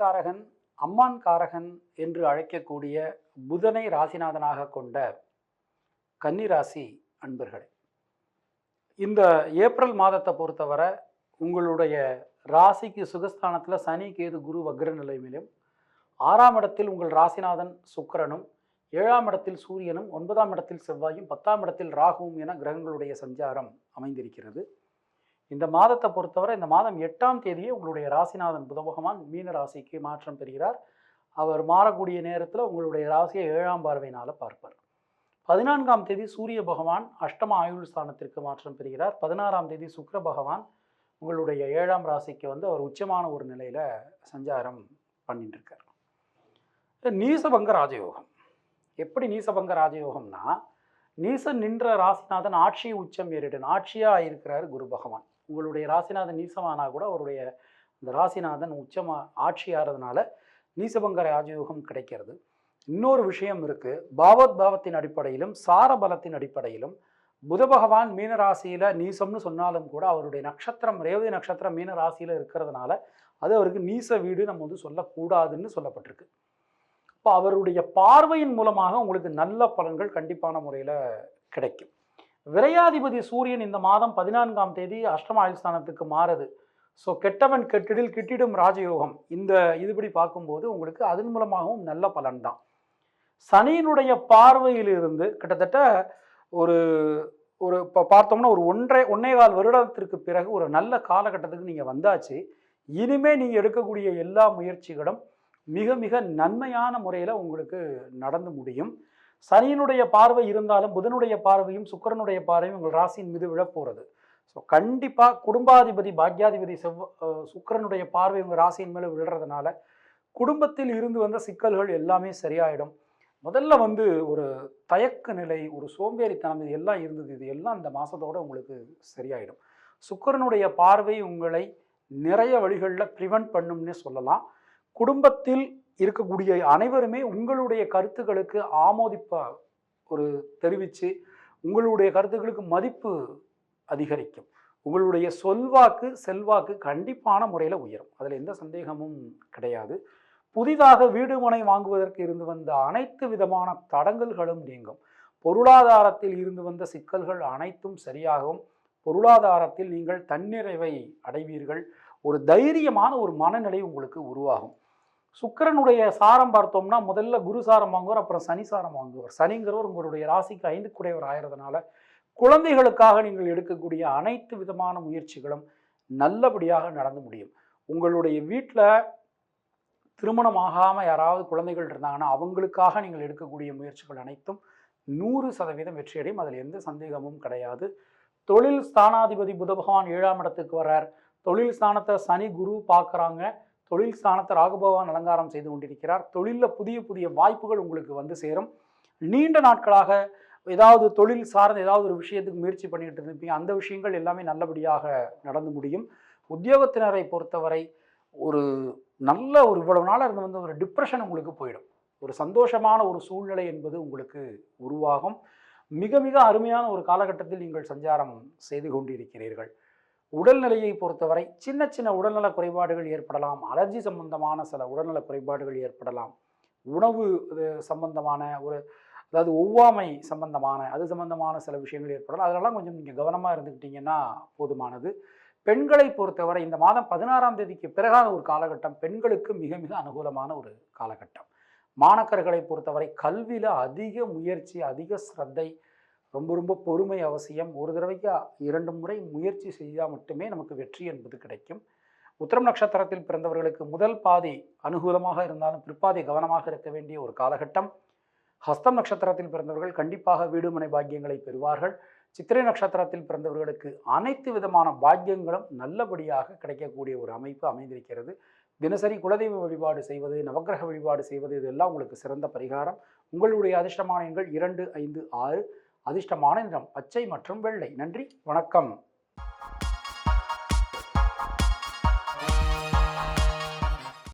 காரகன் அம்மான் காரகன் என்று அழைக்கக்கூடிய புதனை ராசிநாதனாக கொண்ட கன்னிராசி அன்பர்களே இந்த ஏப்ரல் மாதத்தை பொறுத்தவரை உங்களுடைய ராசிக்கு சுகஸ்தானத்தில் சனி கேது குரு வக்ர நிலைமையிலும் ஆறாம் இடத்தில் உங்கள் ராசிநாதன் சுக்கிரனும் ஏழாம் இடத்தில் சூரியனும் ஒன்பதாம் இடத்தில் செவ்வாயும் பத்தாம் இடத்தில் ராகுவும் என கிரகங்களுடைய சஞ்சாரம் அமைந்திருக்கிறது. இந்த மாதத்தை பொறுத்தவரை இந்த மாதம் எட்டாம் தேதியே உங்களுடைய ராசிநாதன் புதபகவான் மீன ராசிக்கு மாற்றம் பெறுகிறார். அவர் மாறக்கூடிய நேரத்தில் உங்களுடைய ராசியை ஏழாம் பார்வையினால் பார்ப்பார். பதினான்காம் தேதி சூரிய பகவான் அஷ்டம ஆயுள் ஸ்தானத்திற்கு மாற்றம் பெறுகிறார். பதினாறாம் தேதி சுக்கர பகவான் உங்களுடைய ஏழாம் ராசிக்கு வந்து அவர் உச்சமான ஒரு நிலையில் சஞ்சாரம் பண்ணிட்டு இருக்கார் நீசபங்க ராஜயோகம். எப்படி நீசபங்க ராஜயோகம்னா நீசன் நின்ற ராசிநாதன் ஆட்சி உச்சம் ஏறிடன் ஆட்சியாக இருக்கிறார் குரு பகவான். உங்களுடைய ராசிநாதன் நீசமானா கூட அவருடைய அந்த ராசிநாதன் உச்சமா ஆட்சியாகிறதுனால ஆறதுனால நீசபங்க ராஜயோகம் கிடைக்கிறது. இன்னொரு விஷயம் இருக்குது பாவத் பாவத்தின் அடிப்படையிலும் சாரபலத்தின் அடிப்படையிலும் புத பகவான் மீன ராசியில் நீசம்னு சொன்னாலும் கூட அவருடைய நட்சத்திரம் ரேவதி நட்சத்திரம் மீன ராசியில் இருக்கிறதுனால அது அவருக்கு நீச வீடு நம்ம வந்து சொல்லக்கூடாதுன்னு சொல்லப்பட்டிருக்கு. இப்போ அவருடைய பார்வையின் மூலமாக உங்களுக்கு நல்ல பலன்கள் கண்டிப்பான முறையில் கிடைக்கும். விரையாதிபதி சூரியன் இந்த மாதம் பதினான்காம் தேதி அஷ்டம ஆயுள்ஸ்தானத்துக்கு மாறுது. ஸோ கெட்டவன் கெட்டிடில் கிட்டிடும் ராஜயோகம். இந்த இதுபடி பார்க்கும்போது உங்களுக்கு அதன் மூலமாகவும் நல்ல பலன்தான். சனியினுடைய பார்வையிலிருந்து கிட்டத்தட்ட ஒரு ஒரு இப்போ பார்த்தோம்னா ஒரு ஒன்றரை ஒன்னே கால் வருடத்திற்கு பிறகு ஒரு நல்ல காலகட்டத்துக்கு நீங்கள் வந்தாச்சு. இனிமே நீங்கள் எடுக்கக்கூடிய எல்லா முயற்சிகளும் மிக மிக நன்மையான முறையில் உங்களுக்கு நடந்து முடியும். சனியினுடைய பார்வை இருந்தாலும் புதனுடைய பார்வையும் சுக்கிரனுடைய பார்வையும் உங்கள் ராசியின் மீது விழப்போகிறது ஸோ கண்டிப்பாக குடும்பாதிபதி பாக்யாதிபதி செவ்வ சுக்கரனுடைய சுக்கிரனுடைய பார்வை உங்கள் ராசியின் மேலே விழுறதுனால குடும்பத்தில் இருந்து வந்த சிக்கல்கள் எல்லாமே சரியாயிடும். முதல்ல வந்து ஒரு தயக்க நிலை ஒரு சோம்பேறித்தனம் இது எல்லாம் இருந்தது. இது எல்லாம் இந்த மாதத்தோட உங்களுக்கு சரியாயிடும். சுக்கிரனுடைய பார்வை உங்களை நிறைய வழிகளில் ப்ரிவென்ட் பண்ணும்னே சொல்லலாம். குடும்பத்தில் இருக்கக்கூடிய அனைவருமே உங்களுடைய கருத்துக்களுக்கு ஆமோதிப்ப ஒரு தெரிவித்து உங்களுடைய கருத்துக்களுக்கு மதிப்பு அதிகரிக்கும். உங்களுடைய சொல்வாக்கு செல்வாக்கு கண்டிப்பான முறையில் உயரும். அதில் எந்த சந்தேகமும் கிடையாது. புதிதாக வீடு மனை வாங்குவதற்கு இருந்து வந்த அனைத்து விதமான தடங்கல்களும் நீங்கும். பொருளாதாரத்தில் இருந்து வந்த சிக்கல்கள் அனைத்தும் சரியாகும். பொருளாதாரத்தில் நீங்கள் தன்னிறைவை அடைவீர்கள். ஒரு தைரியமான ஒரு மனநிலை உங்களுக்கு உருவாகும். சுக்கிரனுடைய சாரம் பார்த்தோம்னா முதல்ல குரு சாரம் வாங்குவார் அப்புறம் சனி சாரம் வாங்குவார். சனிங்கிறவர் உங்களுடைய ராசிக்கு ஐந்து குடையவர் ஆகிறதுனால குழந்தைகளுக்காக நீங்கள் எடுக்கக்கூடிய அனைத்து விதமான முயற்சிகளும் நல்லபடியாக நடந்து முடியும். உங்களுடைய வீட்டில் திருமணம் ஆகாமல் யாராவது குழந்தைகள் இருந்தாங்கன்னா அவங்களுக்காக நீங்கள் எடுக்கக்கூடிய முயற்சிகள் அனைத்தும் நூறு சதவீதம் வெற்றியடையும். அதில் எந்த சந்தேகமும் கிடையாது. தொழில் ஸ்தானாதிபதி புத பகவான் ஏழாம் இடத்துக்கு வர்றார். தொழில் ஸ்தானத்தை சனி குரு பார்க்குறாங்க. தொழில் ஸ்தானத்தை ராகுபகவான் அலங்காரம் செய்து கொண்டிருக்கிறார். தொழிலில் புதிய புதிய வாய்ப்புகள் உங்களுக்கு வந்து சேரும். நீண்ட நாட்களாக ஏதாவது தொழில் சார்ந்த ஏதாவது ஒரு விஷயத்துக்கு முயற்சி பண்ணிட்டு இருப்பீங்க அந்த விஷயங்கள் எல்லாமே நல்லபடியாக நடந்து முடியும். உத்தியோகத்தினரை பொறுத்தவரை ஒரு நல்ல ஒரு இவ்வளவு நாளாக இருந்து வந்து ஒரு டிப்ரெஷன் உங்களுக்கு போயிடும். ஒரு சந்தோஷமான ஒரு சூழ்நிலை என்பது உங்களுக்கு உருவாகும். மிக மிக அருமையான ஒரு காலகட்டத்தில் நீங்கள் சஞ்சாரம் செய்து கொண்டிருக்கிறீர்கள். உடல்நிலையை பொறுத்தவரை சின்ன சின்ன உடல்நல குறைபாடுகள் ஏற்படலாம். அலர்ஜி சம்பந்தமான சில உடல்நல குறைபாடுகள் ஏற்படலாம். உணவு சம்பந்தமான ஒரு அதாவது ஒவ்வாமை சம்பந்தமான அது சம்பந்தமான சில விஷயங்கள் ஏற்படலாம். அதெல்லாம் கொஞ்சம் நீங்கள் கவனமாக இருந்துக்கிட்டீங்கன்னா போதுமானது. பெண்களை பொறுத்தவரை இந்த மாதம் பதினாறாம் தேதிக்கு பிறகான ஒரு காலகட்டம் பெண்களுக்கு மிக மிக அனுகூலமான ஒரு காலகட்டம். மாணக்கர்களை பொறுத்தவரை கல்வியில் அதிக முயற்சி அதிக ஸ்ரத்தை ரொம்ப ரொம்ப பொறுமை அவசியம். ஒரு தடவைக்கு இரண்டு முறை முயற்சி செய்தால் மட்டுமே நமக்கு வெற்றி என்பது கிடைக்கும். உத்திரம் நட்சத்திரத்தில் பிறந்தவர்களுக்கு முதல் பாதி அனுகூலமாக இருந்தாலும் பிற்பாதி கவனமாக இருக்க வேண்டிய ஒரு காலகட்டம். ஹஸ்தம் நட்சத்திரத்தில் பிறந்தவர்கள் கண்டிப்பாக வீடுமனை பாக்கியங்களை பெறுவார்கள். சித்திரை நட்சத்திரத்தில் பிறந்தவர்களுக்கு அனைத்து விதமான பாக்கியங்களும் நல்லபடியாக கிடைக்கக்கூடிய ஒரு அமைப்பு அமைந்திருக்கிறது. தினசரி குலதெய்வ வழிபாடு செய்வது நவக்கிரக வழிபாடு செய்வது இதெல்லாம் உங்களுக்கு சிறந்த பரிகாரம். உங்களுடைய அதிர்ஷ்டமான எண்கள் இரண்டு ஐந்து ஆறு. அதிர்ஷ்டமான நிறம் பச்சை மற்றும் வெள்ளை. நன்றி வணக்கம்.